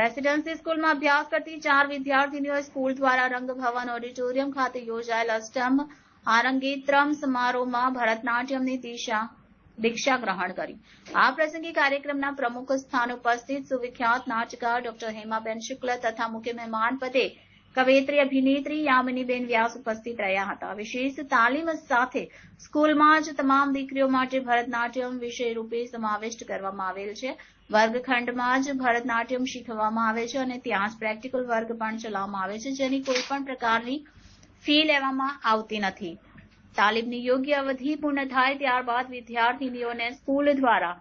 Presidency સ્કૂલમાં અભ્યાસ કરતી ચાર વિદ્યાર્થીનીઓએ સ્કૂલ દ્વારા રંગભવન ઓડિટોરિયમ ખાતે યોજાયેલ અષ્ટમ આરંગેત્રમ સમારોહમાં ભરતનાટ્યમની દિશા દીક્ષા ગ્રહણ કરી. આ પ્રસંગે કાર્યક્રમના પ્રમુખ સ્થાન ઉપસ્થિત સુવિખ્યાત નાચકાર ડોક્ટર હેમાબેન શુક્લ તથા મુખ્ય મહેમાન પદે કવયત્રી અભિનેત્રી યામિનીબેન વ્યાસ ઉપસ્થિત રહ્યા હતા. વિશેષ તાલીમ સાથે સ્કૂલમાં જ તમામ દીકરીઓ માટે ભરતનાટ્યમ વિષય રૂપે સમાવિષ્ટ કરવામાં આવેલ છે. વર્ગખંડમાં જ ભરતનાટ્યમ શીખવવામાં આવે છે અને ત્યાં જ પ્રેક્ટિકલ વર્ગ પણ ચલાવવામાં આવે છે, જેની કોઈ પણ પ્રકારની ફી લેવામાં આવતી નથી. તાલીમની યોગ્ય અવધિ પૂર્ણ થાય ત્યારબાદ વિદ્યાર્થીનીઓને સ્કૂલ દ્વારા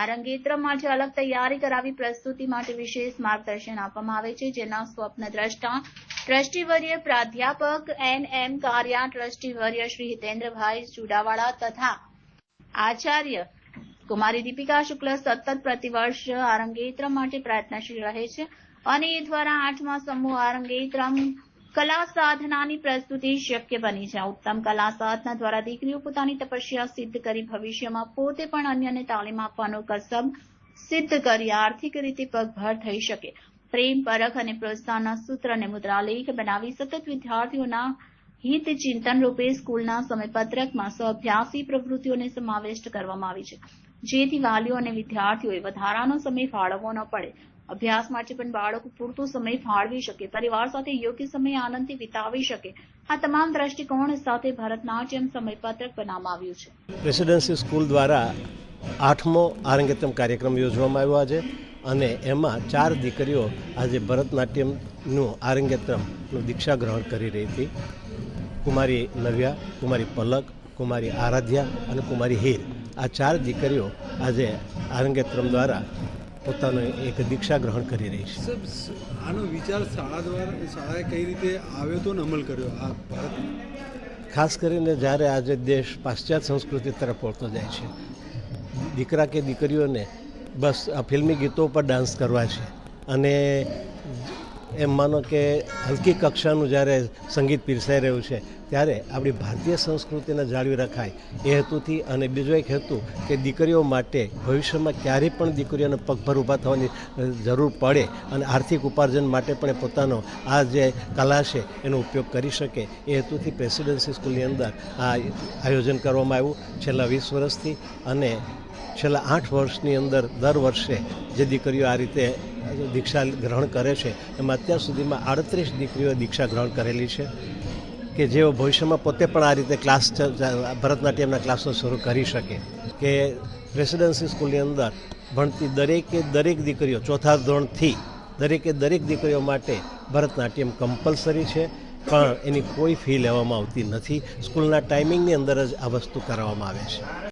આરંગેત્રમ માટે અલગ તૈયારી કરાવી પ્રસ્તુતિ માટે વિશેષ માર્ગદર્શન આપવામાં આવે છે, જેના સ્વપ્ન દ્રષ્ટા ટ્રસ્ટીવર્ય પ્રાધ્યાપક એન એમ કારિયા ટ્રસ્ટીવર્ય શ્રી હિતેન્દ્રભાઈ ચુડાવાડા તથા આચાર્ય કુમારી દીપિકા શુક્લ સતત પ્રતિવર્ષ આરંગેત્ર માટે પ્રયત્નશીલ રહે છે અને એ દ્વારા આઠમા સમૂહ આરંગેત્રમ કલા સાધનાની પ્રસ્તુતિ શક્ય બની છે. ઉત્તમ કલા સાધના દ્વારા દીકરીઓ પોતાની તપસ્યા સિદ્ધ કરી ભવિષ્યમાં પોતે પણ અન્યને તાલીમ આપવાનો કસબ સિદ્ધ કરી આર્થિક રીતે પગભર થઈ શકે. પ્રેમ, પરખ અને પ્રોત્સાહનના સૂત્રને મુદ્રાલેખ બનાવી સતત વિદ્યાર્થીઓના હિત ચિંતન રૂપે સ્કૂલના સમયપત્રકમાં સ્વઅભ્યાસી પ્રવૃત્તિઓને સમાવિષ્ટ કરવામાં આવી છે. જેથી વાલીઓ અને વિદ્યાર્થીઓએ વધારાનો સમય ફાળવવો ન પડે. અભ્યાસ માટે પણ બાળકો પૂરતો સમય ફાળવી શકે, પરિવાર સાથે યોગ્ય સમય આનંદથી વિતાવી શકે, આ તમામ દ્રષ્ટિકોણ સાથે ભરતનાટ્યમ સમયપત્રક બનાવવામાં આવ્યું છે. રેસિડેન્સી સ્કૂલ દ્વારા આઠમો આરંગેતમ કાર્યક્રમ યોજવામાં આવ્યો છે અને એમાં ચાર દીકરીઓ આજે ભરતનાટ્યમનું આરંગેત્રમનું દીક્ષા ગ્રહણ કરી રહી હતી. કુમારી નવ્યા કુમારી પલક કુમારી આરાધ્યા અને કુમારી હીર. આ ચાર દીકરીઓ આજે આરંગેત્રમ દ્વારા પોતાનો એક દીક્ષા ગ્રહણ કરી રહી છે. આનો વિચાર શાળા દ્વારા શાળાએ કઈ રીતે આવ્યો તો અમલ કર્યો આ ભારત? ખાસ કરીને જ્યારે આજે દેશ પાશ્ચાત્ય સંસ્કૃતિ તરફ વળતો જાય છે. દીકરા કે દીકરીઓને બસ આ ફિલ્મી ગીતો પર ડાન્સ કરવા છે. અને એમ માનો કે હલકી કક્ષાનું જ્યારે સંગીત પીરસાઈ રહ્યું છે, ત્યારે આપણી ભારતીય સંસ્કૃતિને જાળવી રખાય એ હેતુથી અને બીજો એક હેતુ કે દીકરીઓ માટે ભવિષ્યમાં ક્યારેય પણ દીકરીઓને પગભર ઊભા થવાની જરૂર પડે અને આર્થિક ઉપાર્જન માટે પણ એ પોતાનો આ જે કલા છે એનો ઉપયોગ કરી શકે એ હેતુથી પ્રેસિડેન્સી સ્કૂલની અંદર આ આયોજન કરવામાં આવ્યું છેલ્લા વીસ વર્ષથી અને છેલ્લા આઠ વર્ષની અંદર દર વર્ષે જે દીકરીઓ આ રીતે દીક્ષા ગ્રહણ કરે છે, એમાં અત્યાર સુધીમાં આડત્રીસ દીકરીઓ દીક્ષા ગ્રહણ કરેલી છે કે જેઓ ભવિષ્યમાં પોતે પણ આ રીતે ક્લાસ ભરતનાટ્યમના ક્લાસો શરૂ કરી શકે. કે રેસિડેન્સી સ્કૂલની અંદર ભણતી દરેકે દરેક દીકરીઓ, ચોથા ધોરણથી દરેકે દરેક દીકરીઓ માટે ભરતનાટ્યમ કમ્પલસરી છે, પણ એની કોઈ ફી લેવામાં આવતી નથી. સ્કૂલના ટાઈમિંગની અંદર જ આ વસ્તુ કરાવવામાં આવે છે.